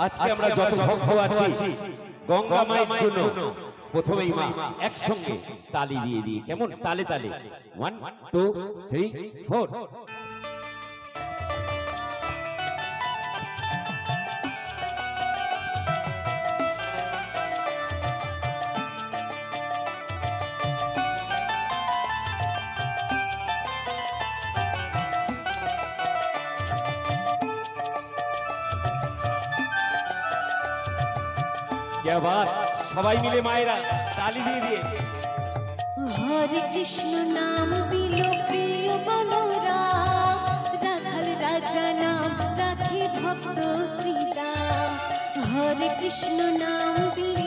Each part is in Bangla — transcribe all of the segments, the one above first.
আজকে আমরা যত ভক্ত আছি গঙ্গা মায়ের জন্য প্রথমেই মা একসঙ্গে তালি দিয়ে দিই। কেমন? তালে তালে। ওয়ান টু থ্রি ফোর আবার সবাই মিলে মায়েরা তালি দিয়ে দিয়ে। হরে কৃষ্ণ নাম দিল প্রিয় বলরা। রাখাল রাজা নাম রাখি ভক্ত শ্রীরাম। হরে কৃষ্ণ নাম দিল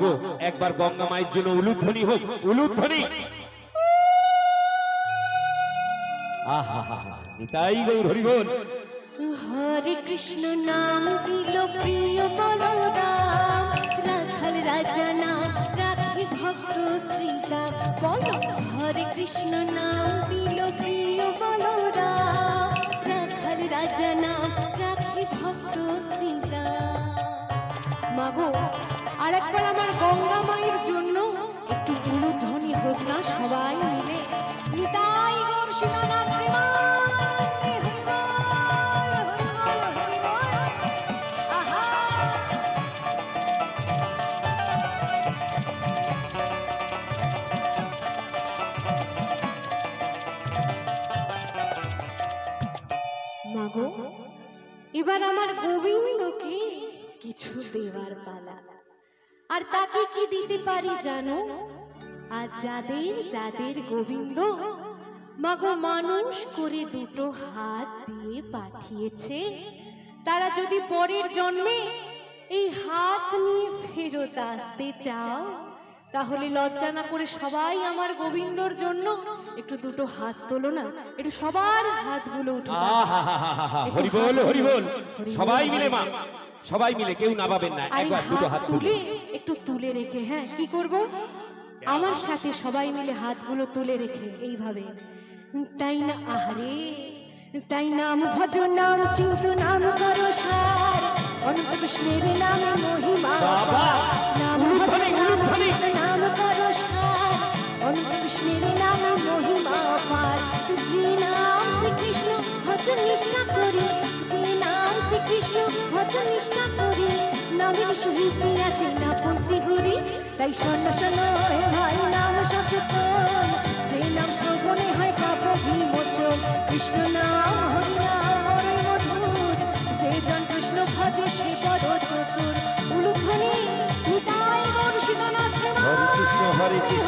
মাগো একবার গঙ্গা মায়ের জন্য উলুধ্বনি হোক, উলুধ্বনি। নিতাই গৌর হরি বল হরে কৃষ্ণ নাম দিল প্রিয় বলরাম। রাখাল রাজা নাম রাখি ভক্ত শ্রীরাম বল, হরে কৃষ্ণ নাম দিল প্রিয় বলরাম। রাখাল রাজা নাম রাখি ভক্ত শ্রীরাম মাগো আর একবার আমার গঙ্গা মায়ের জন্য একটু হোক না সবাই মিলে। নিতাই গৌর আর তাকে কি দিতে পারি জানো আর যাদের যাদের গোবিন্দ মাগো মানুষ করে দুটো হাত দিয়ে পাঠিয়েছে তারা যদি পরের জন্মে এই হাত নিয়ে ফেরত আসতে চাও তাহলে লজ্জা না করে সবাই আমার গোবিন্দর জন্য একটু দুটো হাত তোলো না একটু সবার হাতগুলো উঠে হরি বল হরি বল সবাই মিলে মা সবাই মিলে কেউ নামাবেন না আর এই একবার দুটো হাত তুলে একটু তুলে রেখে হ্যাঁ কি করব? আমার সাথে সবাই মিলে হাতগুলো তুলে রেখে এইভাবে। তাই না আহারে তাই নাম ভজ নাম চিন্তু নাম করো সার। অনন্ত কৃষ্ণের নামে মহিমা। বাবা! নাম ভজ নাম নাম করো সার। অনন্ত কৃষ্ণের নামে মহিমা পার। যে নাম শ্রীকৃষ্ণ ভজ নিষ্ঠা করি শ্রীকৃষ্ণ ভজ নিষ্ঠা করি নামের সহিত আছে না পঞ্চি ঘুরি তাই শোন শোন, হে ভাই, নাম সচেতন। যে নাম শ্রবণে হয় পাপ বিমোচন। কৃষ্ণ নাম, হরি নাম, হরে মধুর। যে জন কৃষ্ণ ভজে সে বড় চতুর। উলুধ্বনি, নিতাই গৌর শিবনাথ হরে কৃষ্ণ হরে কৃষ্ণ কৃষ্ণ কৃষ্ণ।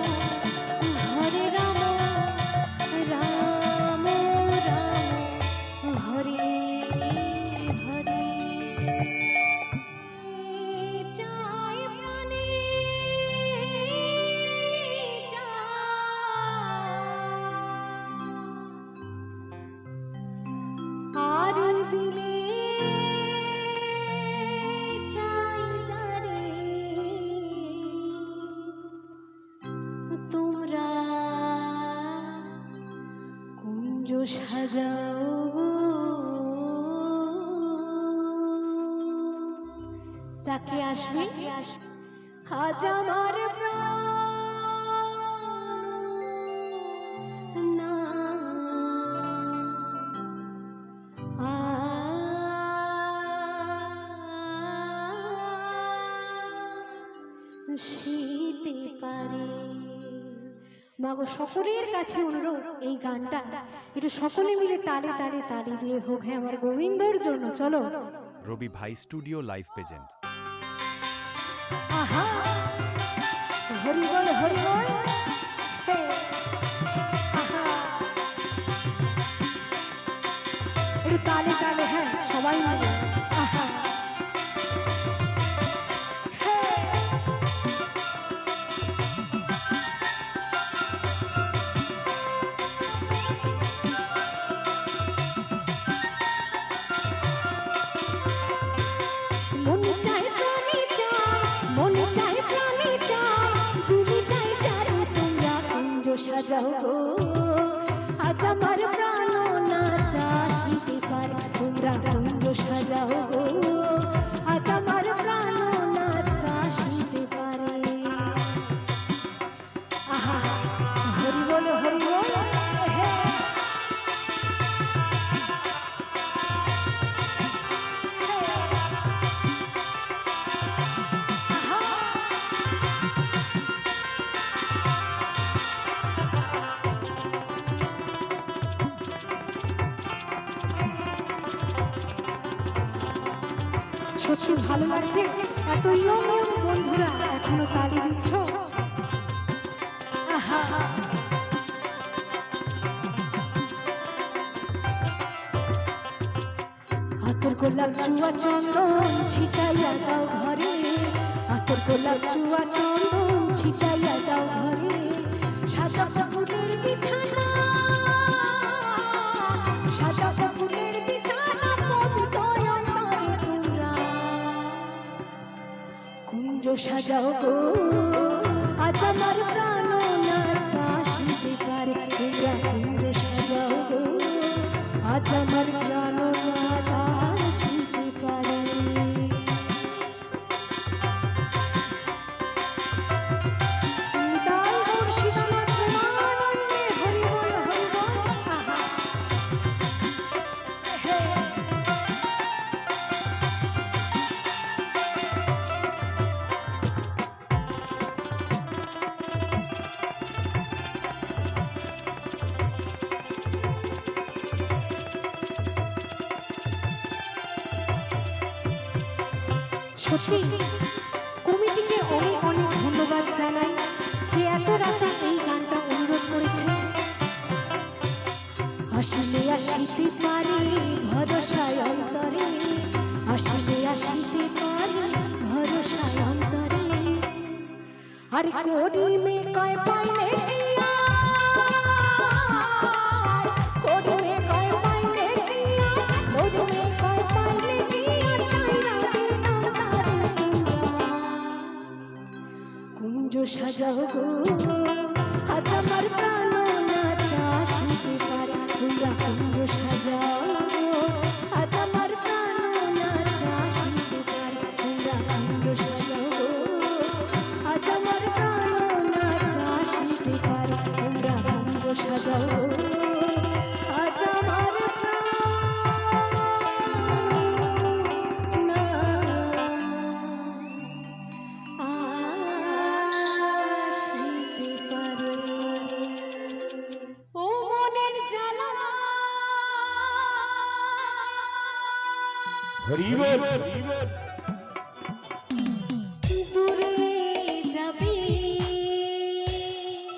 তাকে আসবে? আজ আমার শীতে পারে। সকলের কাছে অনুরোধ, এই গানটা একটু সকলে মিলে তালে তালে তালি দিয়ে হোক হ্যাঁ আমার গোবিন্দর জন্য। চলো। রবি ভাই, স্টুডিও লাইভ প্রেজেন্ট। আহা হরি বল সত্যি ভালো লাগছে। এত ইয়ং বন্ধুরা এখনও তালি দিচ্ছ? আতর গোলাপ চুয়া চন্দন ছিটাইয়া দাও ঘরে। আতর গোলাপ চুয়া চন্দন ছিটাইয়া দাও ঘরে। সাদা ফুলের বিছানা সাজাও গো। আজ আমার প্রাণ নাশিতে পারে সাজাও গো। আজ আমার সত্যি, কমিটিকে অনেক অনেক ধন্যবাদ জানাই যে এত রাতে এই গানটা অনুরোধ করেছে। আসলে আসিতে পারি ভরসায় অন্তরে, আসলে আসিতে পারি ভরসায় অন্তরে। আর কোরি মে কয়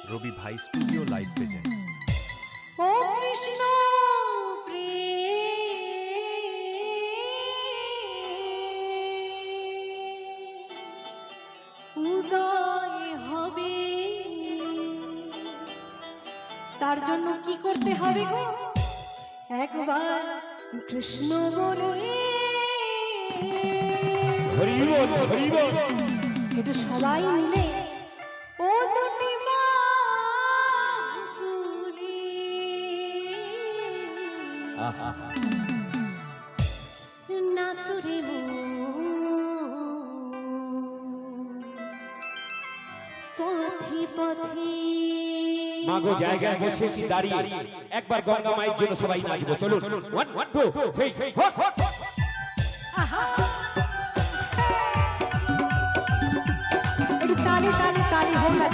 রবি ভাই স্টুডিও লাইভ প্রেজেন্ট ও কৃষ্ণ হবে। তার জন্য কি করতে হবে গো? একবার কৃষ্ণ বলে এটা সবাই মিলে ও দুটি নাচুরিব পথি পথি। মাগো জায়গায় বসে দাঁড়িয়ে একবার গঙ্গা মায়ের জন্য সবাই নাচবো। চলো ওয়ান ওয়ান টু থ্রি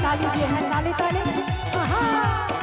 ताली दिए हैं ताली ताली। हाँ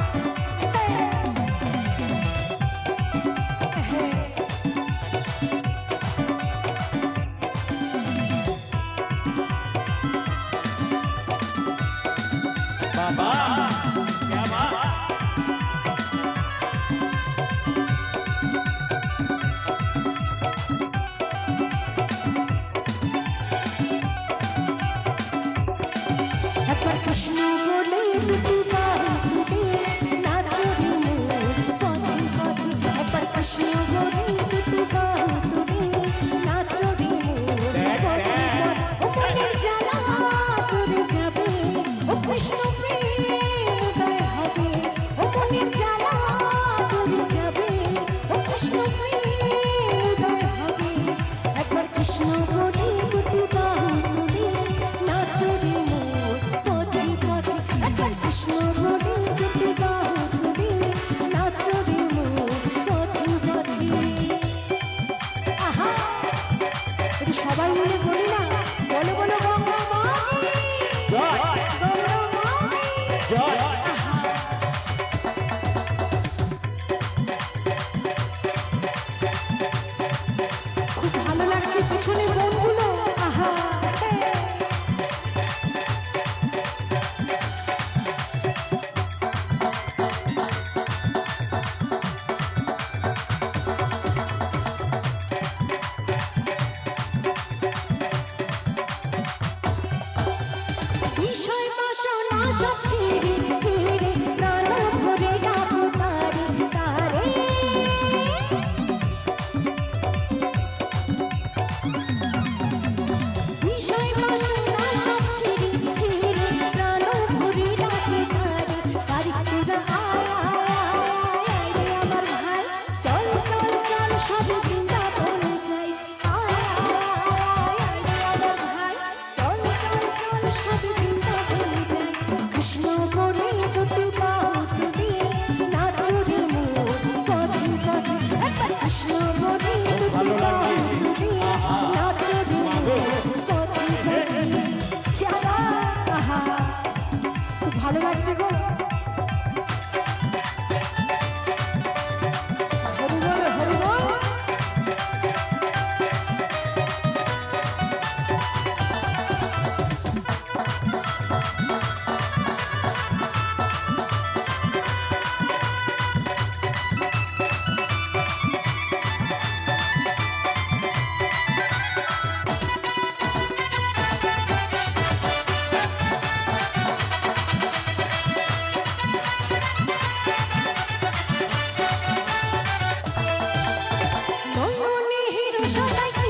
紹介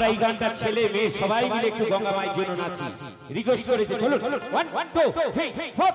আমরা এই গানটা ছেলে, মেয়ে সবাই মিলে একটু গঙ্গা মায়ের জন্য নাচি। রিকোয়েস্ট করেছে চলো চলো one one two three four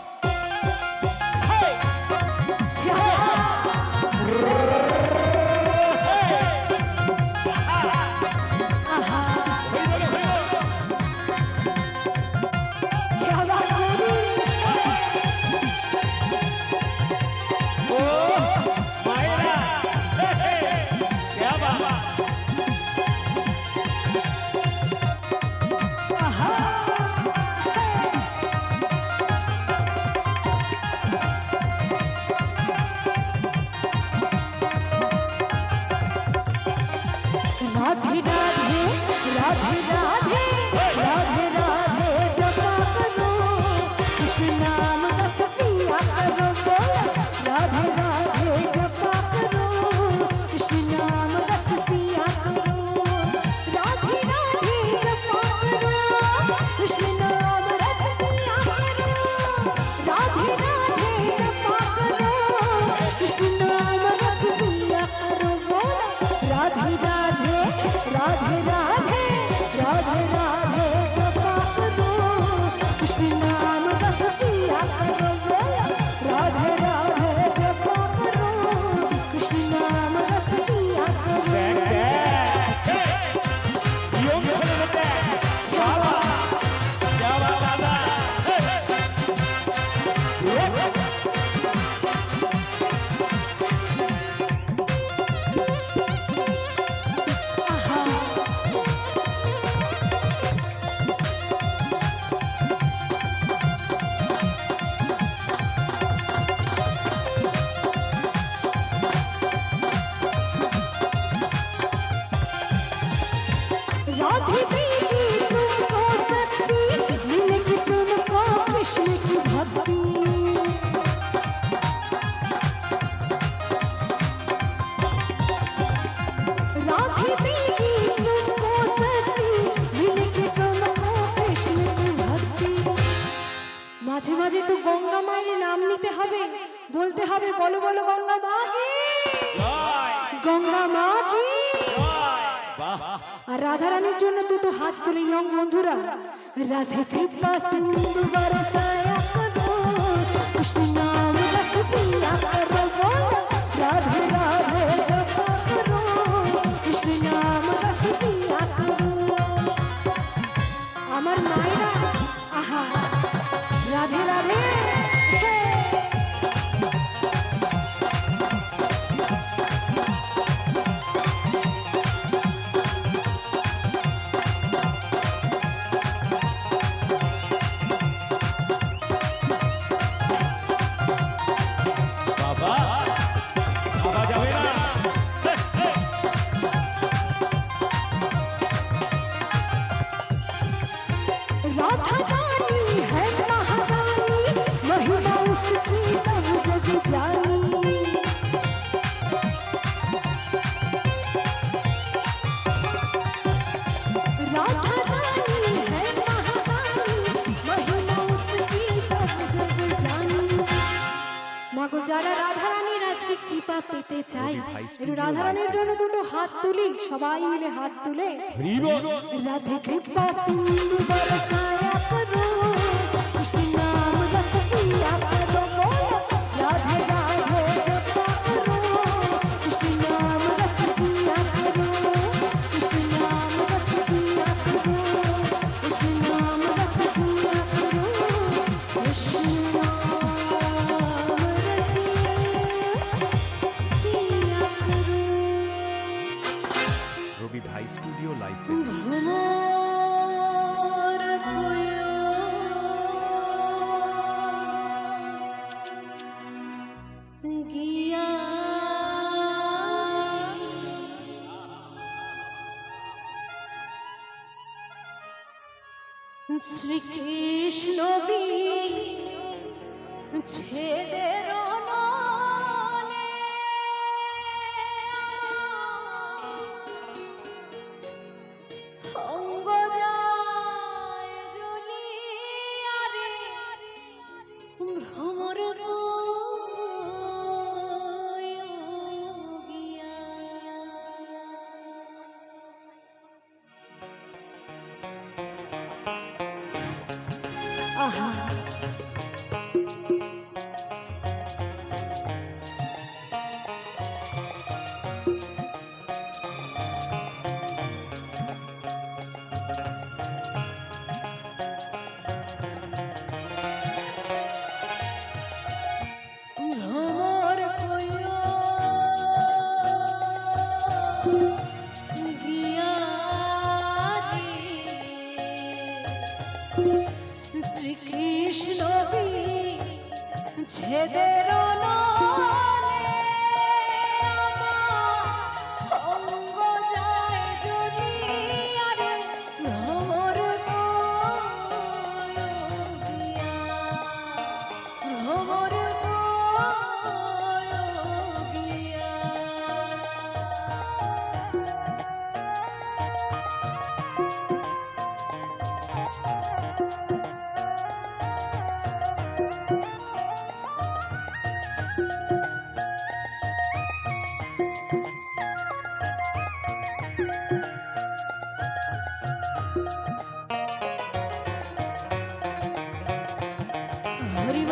তা পেতে চাই। রাধা জন্য দুটো হাত তুলি সবাই মিলে হাত তুলে। রাধে কৃপা সিন্ধু বরকায়া প্রভু। শ্রীকৃষ্ণ ছেদের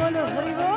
হরি বল